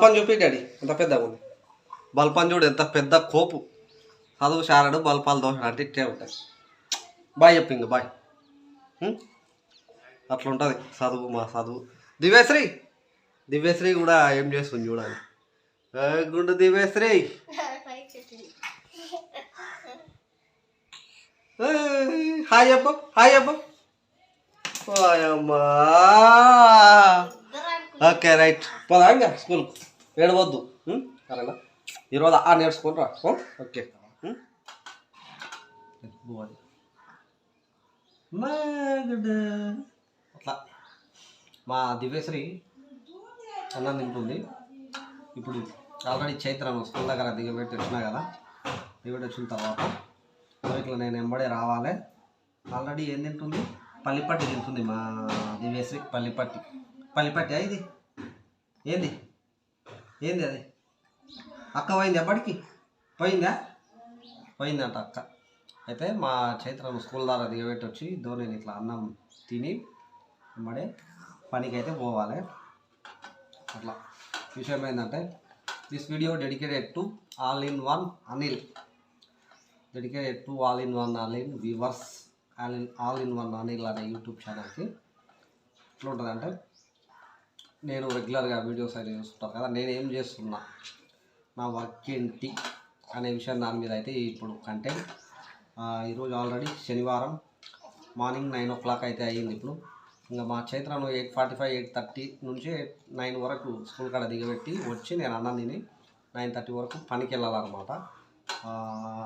బల్పని చూపి డాడీ ఎంత పెద్దగా ఉంది. బల్పని చూడు ఎంత పెద్ద కోపు. చదువు శారడు బల్పాలు దోషం అంటే ఇట్టే ఉంటుంది బాయ్ చెప్పింది బాయ్. అట్లా ఉంటుంది చదువు మా చదువు. దివ్యశ్రీ దివ్యశ్రీ కూడా ఏం చేస్తుంది చూడాలి గుండు దివ్యశ్రీ? హాయ్ చెప్పు హాయ్ చెప్పు. ఓయమ్మా ఓకే రైట్. పోదా ఇంకా స్కూల్కు. ఏడవద్దు? సరేనా? ఈరోజు ఆ నేర్చుకుంటా ఓకే. అట్లా. మా దివ్యశ్రీ అన్నం తింటుంది. ఇప్పుడు ఆల్రెడీ చైత్రం స్కూల్ దగ్గర దిగబెట్టి వచ్చినా కదా దిగబెట్టి వచ్చిన తర్వాత ఇట్లా నేను ఎంబడే రావాలి. ఆల్రెడీ ఏం తింటుంది? పల్లిపట్టి తింటుంది మా దివ్యశ్రీ. పల్లిపట్టి. పల్లిపట్టి ఇది? ఏంది? ఏంది అది? అక్క పోయింది ఎప్పటికి పోయిందా? పోయిందంట అక్క. అయితే మా చైత్రం స్కూల్ ద్వారా దిగబెట్టి వచ్చి దో నేను ఇట్లా అన్నం తిని వెంబడే పనికి అయితే పోవాలి. అట్లా. విషయం ఏంటంటే this video dedicated to all in one Anil dedicated to all in one Anil viewers all in all in one Anil అనే యూట్యూబ్ ఛానల్కి ఎట్లా ఉంటుందంటే నేను రెగ్యులర్గా వీడియోస్ అయితే చూస్తుంటాను కదా నేను ఏం చేస్తున్నా నా వర్క్ ఏంటి అనే విషయం దాని మీద అయితే ఇప్పుడు కంటెంట్ ఈరోజు ఆల్రెడీ శనివారం మార్నింగ్ నైన్ ఓ క్లాక్ అయితే అయ్యింది ఇప్పుడు. ఇంకా మా చైత్రను eight forty five eight thirty నుంచి నైన్ వరకు స్కూల్ కాడ దిగబెట్టి వచ్చి నేను అన్నం తిని నైన్ థర్టీ వరకు పనికి వెళ్ళాలన్నమాట.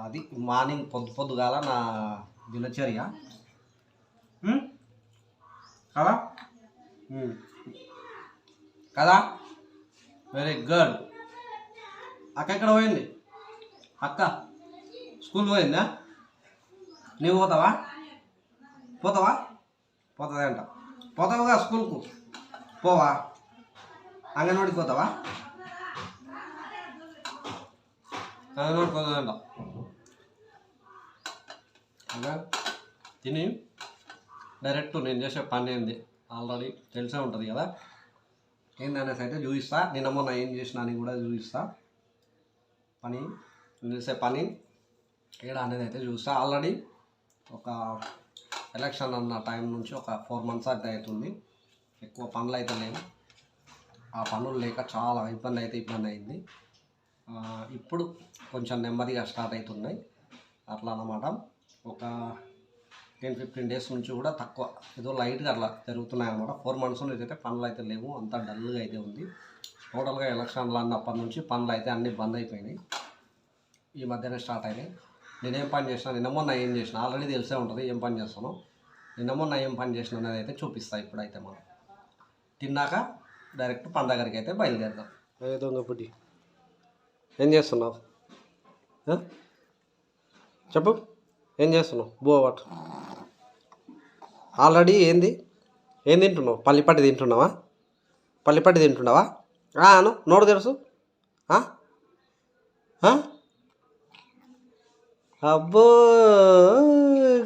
అది మార్నింగ్ పొద్దు పొద్దుగాల నా దినచర్య? కదా. కదా? వెరీ గుడ్ అక్క ఎక్కడ పోయింది? అక్క స్కూల్ పోయిందా? నీవు పోతావా? పోతావా? పోతుంది అంట. పోతావుగా స్కూల్కు? పోవా. అంగన్వాడికి పోతావా? అంగన్వాడికి పోతుందంట తిని. డైరెక్ట్ నేను చేసే పని ఏంది? ఆల్రెడీ తెలిసే ఉంటుంది కదా? ఏందనేసి అయితే చూపిస్తా. నిన్న మొన్న ఏం చేసినా అని కూడా చూపిస్తా. పని చేసే పని ఏడా అనేది అయితే చూస్తా ఆల్రెడీ ఒక ఎలక్షన్ అన్న టైం నుంచి ఒక ఫోర్ మంత్స్ అయితే అవుతుంది. ఎక్కువ పనులు అయితే లేవు. ఆ పనులు లేక చాలా ఇబ్బంది అయితే ఇబ్బంది అయింది. ఇప్పుడు కొంచెం నెమ్మదిగా స్టార్ట్ అవుతున్నాయి. అట్లా అన్నమాట. ఒక టెన్ ఫిఫ్టీన్ డేస్ నుంచి కూడా తక్కువ. ఏదో లైట్గా అట్లా జరుగుతున్నాయి అనమాట ఫోర్ మంత్స్ నుంచి అయితే పనులు అయితే లేవు. అంతా డల్గా అయితే ఉంది. టోటల్గా ఎలక్షన్లు అన్నప్పటి నుంచి పనులు అయితే అన్నీ బంద్ అయిపోయినాయి. ఈ మధ్యనే స్టార్ట్ అయినాయి. నేనేం పని చేసినా నిన్న మొన్న ఏం చేసిన ఆల్రెడీ తెలిసే ఉంటుంది ఏం పని చేస్తాను. నిన్న మొన్న ఏం పని చేసిన అనేది అయితే చూపిస్తాను ఇప్పుడైతే మనం. తిన్నాక డైరెక్ట్ పని దగ్గరికి అయితే బయలుదేరుదాం. ఏదో ఒకటి ఏం చేస్తున్నావు? చెప్పు. ఏం చేస్తున్నావు? బో వాట్ ఆల్రెడీ ఏంది? ఏం తింటున్నావు? పల్లిపట్టి తింటున్నావా? పల్లిపట్టి తింటున్నావా? అను నోడు తెలుసు అబ్బో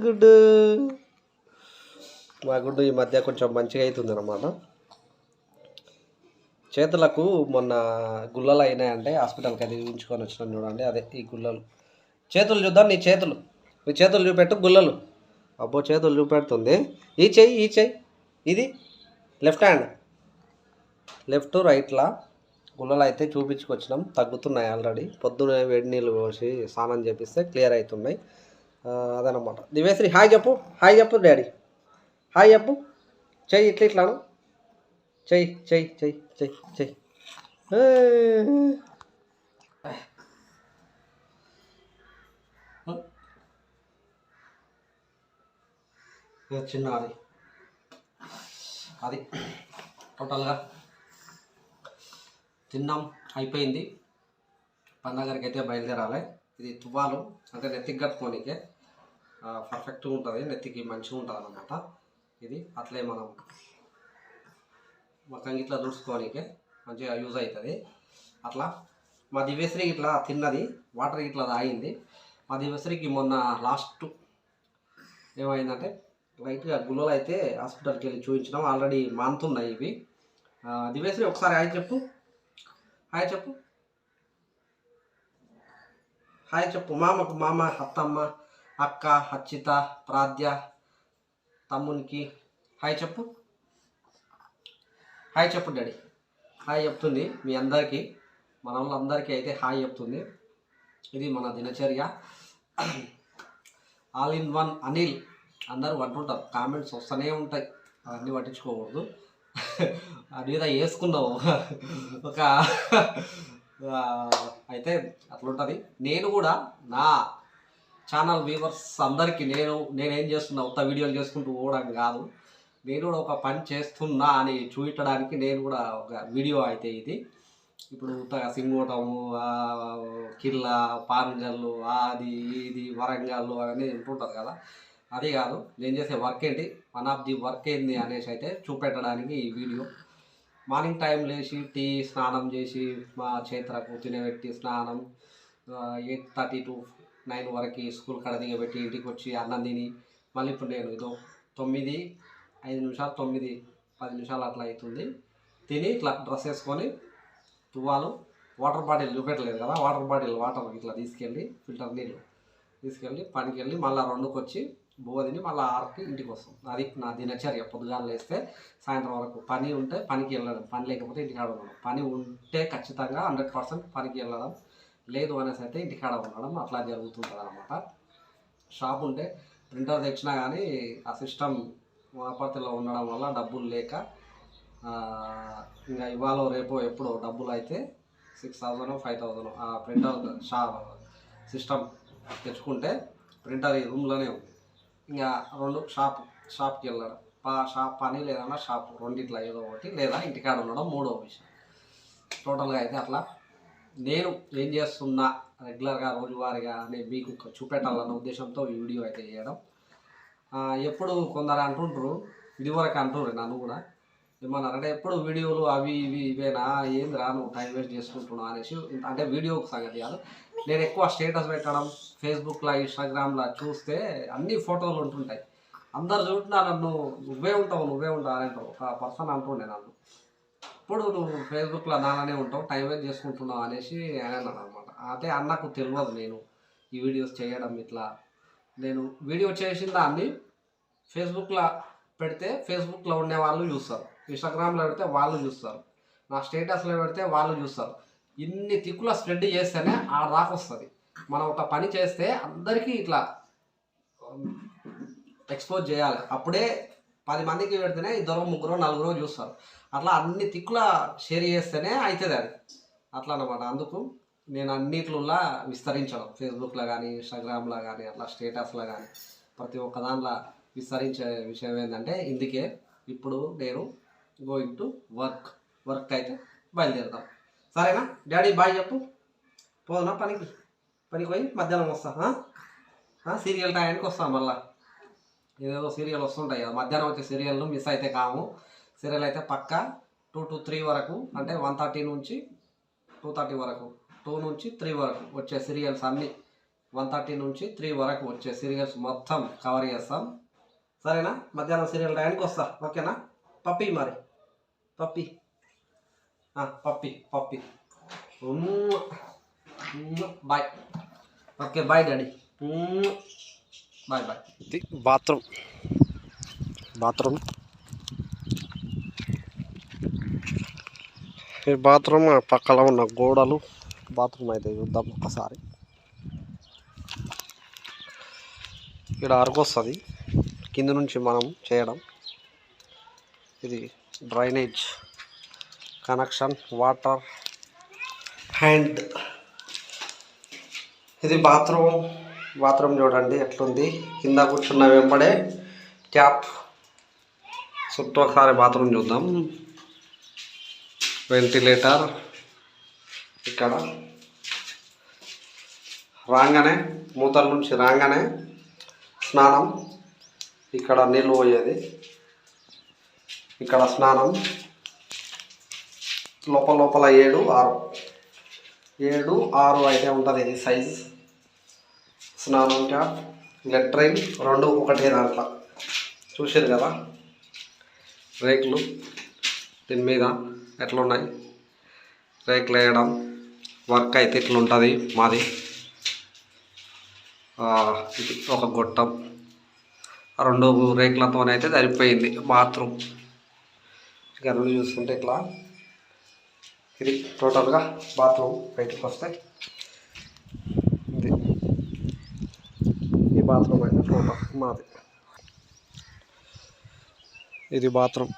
గుడ్డు. మా గుడ్డు ఈ మధ్య కొంచెం మంచిగా అవుతుంది అనమాట చేతులకు మొన్న గుల్లలు అయినాయంటే హాస్పిటల్కి అది ఉంచుకొని వచ్చినాను చూడండి. అదే ఈ గుల్లలు. చేతులు చూద్దాం నీ చేతులు. నీ చేతులు చూపెట్టు గుల్లలు. అబ్బో చేతులు చూపెడుతుంది. ఈ చెయ్యి ఈ చెయ్యి. ఇది లెఫ్ట్ హ్యాండ్. లెఫ్ట్ రైట్లా గుల్లలు అయితే చూపించుకొచ్చినాం. తగ్గుతున్నాయి ఆల్రెడీ. పొద్దున్నే వేడి నీళ్ళు పోసి స్నానం చేపిస్తే క్లియర్ అవుతున్నాయి అదనమాట. దివేశ్రీ హాయ్ చెప్పు. హాయ్ చెప్పు డాడీ. హాయ్ చెప్పు. చెయ్యి ఇట్లా ఇట్లాను. చెయ్యి చెయ్యి చెయ్యి చెయ్యి చెయ్యి. చిన్న అది. అది. టోటల్గా తిన్నాం అయిపోయింది. పండగరికి అయితే బయలుదేరాలి. ఇది తువ్వాలు అంటే నెత్తికి కట్టుకోనికే పర్ఫెక్ట్గా ఉంటుంది నెత్తికి మంచిగా ఉంటుంది అనమాట ఇది అట్లే మనం మొత్తం ఇట్లా దుడుచుకోనికే మంచిగా యూజ్ అవుతుంది అట్లా మా దివ్యశ్రీ ఇట్లా తిన్నది వాటర్ ఇట్లా తాగింది. మా దివ్యశ్రీకి మొన్న లాస్ట్ ఏమైందంటే లైట్గా గుల్లలు అయితే హాస్పిటల్కి వెళ్ళి చూపించినాం. ఆల్రెడీ మానుతున్నాయి ఇవి. ఆ, ఒకసారి హాయ్ చెప్పు. హాయ్ చెప్పు. హాయ్ చెప్పు. మామకు మామ అత్తమ్మ అక్క అచ్చిత ప్రాధ్య తమ్మునికి. హాయ్ చెప్పు. హాయ్ చెప్పు డాడీ. హాయ్ చెప్తుంది మీ అందరికీ. మన వాళ్ళందరికీ అయితే హాయ్ చెప్తుంది. ఇది మన దినచర్య. ఆల్ ఇన్ వన్ అనిల్ అందరూ అంటుంటారు కామెంట్స్ వస్తూనే ఉంటాయి అవన్నీ పట్టించుకోకూడదు. అది మీద వేసుకున్నావు ఒక అయితే అట్లుంటుంది. నేను కూడా నా ఛానల్ వ్యూవర్స్ అందరికీ నేను నేనేం చేస్తున్నా ఉత్త వీడియోలు చేసుకుంటూ పోవడం కాదు. నేను కూడా ఒక పని చేస్తున్నా అని చూపించడానికి నేను కూడా ఒక వీడియో అయితే ఇది. ఇప్పుడు ఉత్తగా సింగోటము కిర్లా కిల్లా పారంజల్లు అది ఇది వరంగల్ అవన్నీ ఉంటుంటుంది కదా. అది కాదు నేను చేసే వర్క్ ఏంటి? వన్ ఆఫ్ ది వర్క్ ఏంది అనేసి అయితే చూపెట్టడానికి ఈ వీడియో. మార్నింగ్ టైం లేచి టీ స్నానం చేసి మా చేతులకు తినబెట్టి స్నానం ఎయిట్ థర్టీ టు నైన్ వరకు స్కూల్ కడ దిగబెట్టి ఇంటికి వచ్చి అన్నం తిని మళ్ళీ ఇప్పుడు నేను ఇదో తొమ్మిది ఐదు నిమిషాలు తొమ్మిది పది నిమిషాలు అట్లా అవుతుంది. తిని ఇట్లా డ్రెస్ వేసుకొని తువ్వాలు వాటర్ బాటిల్ చూపెట్టలేదు కదా వాటర్ బాటిల్ వాటర్ ఇట్లా తీసుకెళ్ళి ఫిల్టర్ నీళ్ళు తీసుకెళ్ళి పనికి వెళ్ళి మళ్ళీ రెండుకి వచ్చి బోధిని మళ్ళీ ఆరుకి ఇంటికి వస్తాం. అది నా దినచర్య. పొద్దుగాలు లేస్తే సాయంత్రం వరకు పని ఉంటే పనికి వెళ్ళడం. పని లేకపోతే ఇంటికాడ ఉండడం. పని ఉంటే ఖచ్చితంగా హండ్రెడ్ పర్సెంట్ పనికి వెళ్ళడం. లేదు అనేసి అయితే ఇంటికాడ ఉండడం అట్లా జరుగుతుంటుంది అనమాట షాప్ ఉంటే ప్రింటర్ తెచ్చినా కానీ ఆ సిస్టమ్ వాపర్తిలో ఉండడం వల్ల డబ్బులు లేక ఇంకా ఇవాళ రేపు ఎప్పుడో డబ్బులు అయితే సిక్స్ థౌజండ్ ఫైవ్ థౌజండ్ ఆ ప్రింటర్ షా సిస్టమ్ తెచ్చుకుంటే ప్రింటర్ ఈ రూమ్లోనే ఉంది ఇంకా రెండు షాప్ షాప్కి వెళ్ళడం. పా షాప్ పని లేదన్నా షాప్. రెండిట్లా ఏదో ఒకటి. లేదా ఇంటికాడ ఉండడం మూడో విషయం. టోటల్గా అయితే అట్లా. నేను ఏం చేస్తున్నా? రెగ్యులర్గా రోజువారీగా అని మీకు చూపెట్టాలన్న ఉద్దేశంతో ఈ వీడియో అయితే చేయడం. ఎప్పుడు కొందరు అంటుంటారు ఇదివరకు అంటున్నారు నన్ను కూడా. ఏమన్నారంటే ఎప్పుడు వీడియోలు అవి ఇవి ఇవేనా? ఏంది రా నువ్వు టైం వేస్ట్ చేసుకుంటున్నావు అనేసి అంటే వీడియో సంగతి కాదు. నేను ఎక్కువ స్టేటస్ పెట్టడం ఫేస్బుక్లో ఇన్స్టాగ్రామ్లో చూస్తే అన్ని ఫోటోలు ఉంటుంటాయి. అందరు చూంటున్నా నన్ను నువ్వే ఉంటావు నువ్వే ఉంటావు అని అంటావు ఒక పర్సన్ అంటుండే నన్ను. ఇప్పుడు నువ్వు ఫేస్బుక్లో నాలానే ఉంటావు టైం వేస్ట్ చేసుకుంటున్నావు అనేసి అన్నాను అనమాట అదే అన్నకు తెలియదు నేను ఈ వీడియోస్ చేయడం ఇట్లా. నేను వీడియో చేసిన దాన్ని ఫేస్బుక్లో పెడితే ఫేస్బుక్లో ఉండే వాళ్ళు చూస్తారు. ఇన్స్టాగ్రామ్లో పెడితే వాళ్ళు చూస్తారు. నా స్టేటస్లో పెడితే వాళ్ళు చూస్తారు. ఇన్ని తిక్కుల స్ప్రెడ్ చేస్తేనే ఆ దాకా వస్తుంది. మనం ఒక పని చేస్తే అందరికీ ఇట్లా ఎక్స్పోజ్ చేయాలి. అప్పుడే పది మందికి పెడితేనే ఇద్దరు ముగ్గురు నలుగురు చూస్తారు. అట్లా అన్ని తిక్కుల షేర్ చేస్తేనే అవుతుంది అది. అట్లా అనమాట అందుకు నేను అన్నిట్లలా విస్తరించడం ఫేస్బుక్లో కానీ ఇన్స్టాగ్రామ్లో కానీ అట్లా స్టేటస్లో కానీ ప్రతి ఒక్క దాంట్లో విస్తరించే విషయం ఏంటంటే ఇందుకే. ఇప్పుడు నేను గోయింగ్ టు వర్క్ వర్క్ అయితే బయలుదేరుతాం సరేనా? డాడీ బాయ్ చెప్పు. పోదునా పనికి? పనికి పోయి మధ్యాహ్నం వస్తా సీరియల్ టైంకి వస్తాం మళ్ళా. ఏదేదో సీరియల్ వస్తుంటాయి కదా. మధ్యాహ్నం వచ్చే సీరియల్ మిస్ అయితే కాము సీరియల్ అయితే పక్క టూ టు త్రీ వరకు అంటే వన్ థర్టీ నుంచి టూ థర్టీ వరకు టూ నుంచి త్రీ వరకు వచ్చే సీరియల్స్ అన్నీ వన్ థర్టీ నుంచి త్రీ వరకు వచ్చే సీరియల్స్ మొత్తం కవర్ చేస్తాం. సరేనా? మధ్యాహ్నం సీరియల్ టైంకి వస్తా. ఓకేనా? పప్పి మరి. పప్పి పప్పి పప్పి bye okay bye daddy bye bye ఇది బాత్రూమ్ బాత్రూమ్ ఈ బాత్రూమ్ పక్కన ఉన్న గోడలు. బాత్రూమ్ అయితే చూద్దాం ఒకసారి. ఇక్కడ అరకు వస్తుంది కింద నుంచి మనం చేయడం. ఇది డ్రైనేజ్ కనెక్షన్ వాటర్ హ్యాండ్. ఇది బాత్రూమ్. బాత్రూమ్ చూడండి ఎట్లుంది? కింద కూర్చున్న వెంబడే ట్యాప్ చుట్టూ ఒకసారి బాత్రూమ్ చూద్దాం. వెంటిలేటర్ ఇక్కడ. రాగానే మూతల నుంచి రాగానే స్నానం. ఇక్కడ నీళ్ళు పోయేది. ఇక్కడ స్నానం. లోపల లోపల ఏడు ఆరు. ఏడు ఆరు అయితే ఉంటుంది ఇది సైజ్ స్నానం ట్యాప్ లెట్రైన్ రెండు ఒకటే దాంట్లో. చూసారు కదా? రేకులు దీని మీద ఎట్లున్నాయి? రేకులు వేయడం వర్క్ అయితే ఇట్లా ఉంటుంది మాది ఇది ఒక గొట్టం. ఆ రెండు రేకులతోనైతే సరిపోయింది బాత్రూమ్. ఇక చూసుకుంటే ఇట్లా ఇది టోటల్గా బాత్రూమ్ బయటకు వస్తే ఇది. ఈ బాత్రూమ్ అయితే టోటల్ మాది. ఇది బాత్రూమ్.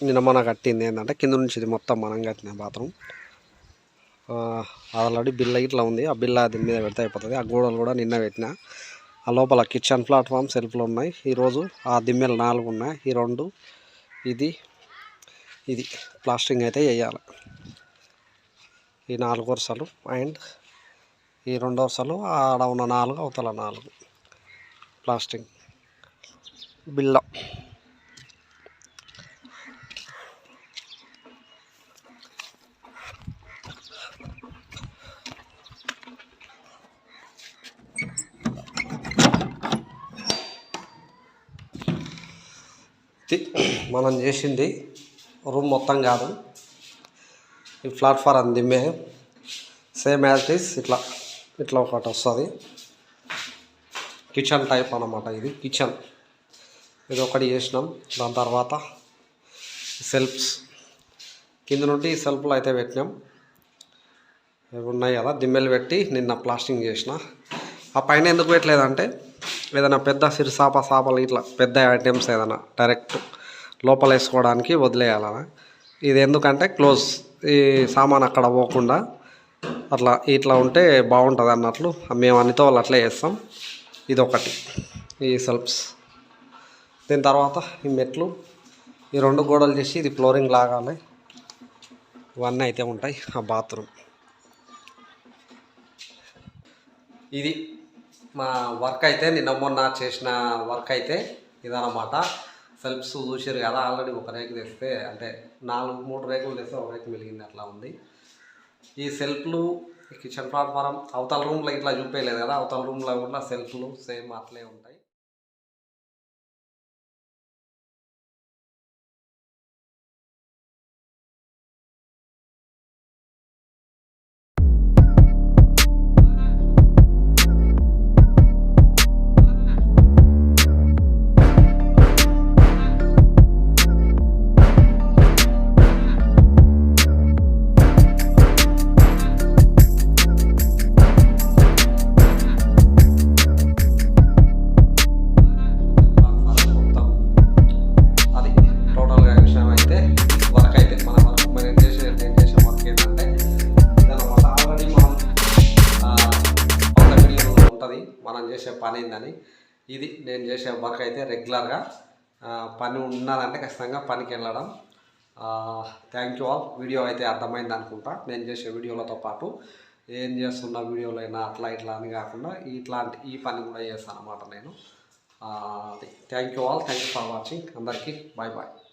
నిన్న మన కట్టింది ఏంటంటే కింద నుంచి ఇది మొత్తం మనం కట్టిన బాత్రూమ్. ఆల్రెడీ బిల్ల ఇట్లా ఉంది. ఆ బిల్ల దీని మీద పెడితే అయిపోతుంది. ఆ గోడలు కూడా నిన్న పెట్టిన. ఆ లోపల కిచెన్ ప్లాట్ఫామ్ సెల్ఫ్లు ఉన్నాయి. ఈరోజు ఆ దిమ్మెలు నాలుగు ఉన్నాయి. ఈ రెండు ఇది ఇది ప్లాస్టింగ్ అయితే వేయాలి. ఈ నాలుగు వరుసలు అండ్ ఈ రెండు వరుసలు ఆడ ఉన్న నాలుగు అవతల నాలుగు. ప్లాస్టింగ్ బిల్ల మనం చేసింది రూమ్ మొత్తం కాదు. ఈ ప్లాట్ఫారం దిమ్మే సేమ్ యాజ్ ఇస్ ఇట్లా ఇట్లా ఒకటి వస్తుంది. కిచెన్ టైప్ అన్నమాట ఇది కిచెన్ ఇది ఒకటి చేసినాం. దాని తర్వాత సెల్ఫ్స్ కింద నుండి సెల్ఫ్లు అయితే పెట్టినాం. ఇవి ఉన్నాయి కదా దిమ్మెలు పెట్టి నిన్న ప్లాస్టింగ్ చేసిన. ఆ పైన ఎందుకు పెట్టలేదంటే ఏదైనా పెద్ద సిరిసాప సాపలు ఇట్లా పెద్ద ఐటమ్స్ ఏదైనా డైరెక్ట్ లోపల వేసుకోవడానికి వదిలేయాలనా ఇది ఎందుకంటే క్లోజ్ ఈ సామాన్ అక్కడ పోకుండా అట్లా ఇట్లా ఉంటే బాగుంటుంది అన్నట్లు మేము అన్నితో వాళ్ళు అట్లే చేస్తాం. ఇది ఒకటి ఈ సెల్ఫ్స్. దీని తర్వాత ఈ మెట్లు ఈ రెండు గోడలు చేసి ఇది ఫ్లోరింగ్ లాగాలి. ఇవన్నీ అయితే ఉంటాయి ఆ బాత్రూమ్. ఇది మా వర్క్ అయితే నిన్న మొన్న చేసిన వర్క్ అయితే ఇదన్నమాట. సెల్ఫ్స్ చూసారు కదా ఆల్రెడీ ఒక రేకు తెస్తే అంటే నాలుగు మూడు రేకులు తెస్తే ఒక రేకు వెలిగింది అట్లా ఉంది. ఈ సెల్ఫ్లు కిచెన్ ప్లాట్ఫారం అవతల రూమ్లో ఇట్లా చూపేయలేదు కదా అవతల రూమ్లో కూడా సెల్ఫ్లు సేమ్ అట్లే ఉంటాయి. ఉంటుంది. మనం చేసే పని ఏందని. ఇది నేను చేసే వర్క్ అయితే రెగ్యులర్గా పని ఉన్నదంటే ఖచ్చితంగా పనికి వెళ్ళడం. Thank you all. వీడియో అయితే అర్థమైంది అనుకుంటా. నేను చేసే వీడియోలతో పాటు ఏం చేస్తున్న వీడియోలో అయినా అట్లా ఇట్లా అని కాకుండా ఇట్లాంటి ఈ పని కూడా చేస్తాను అనమాట నేను. అది. Thank you all. Thank you for watching. అందరికీ బాయ్ బాయ్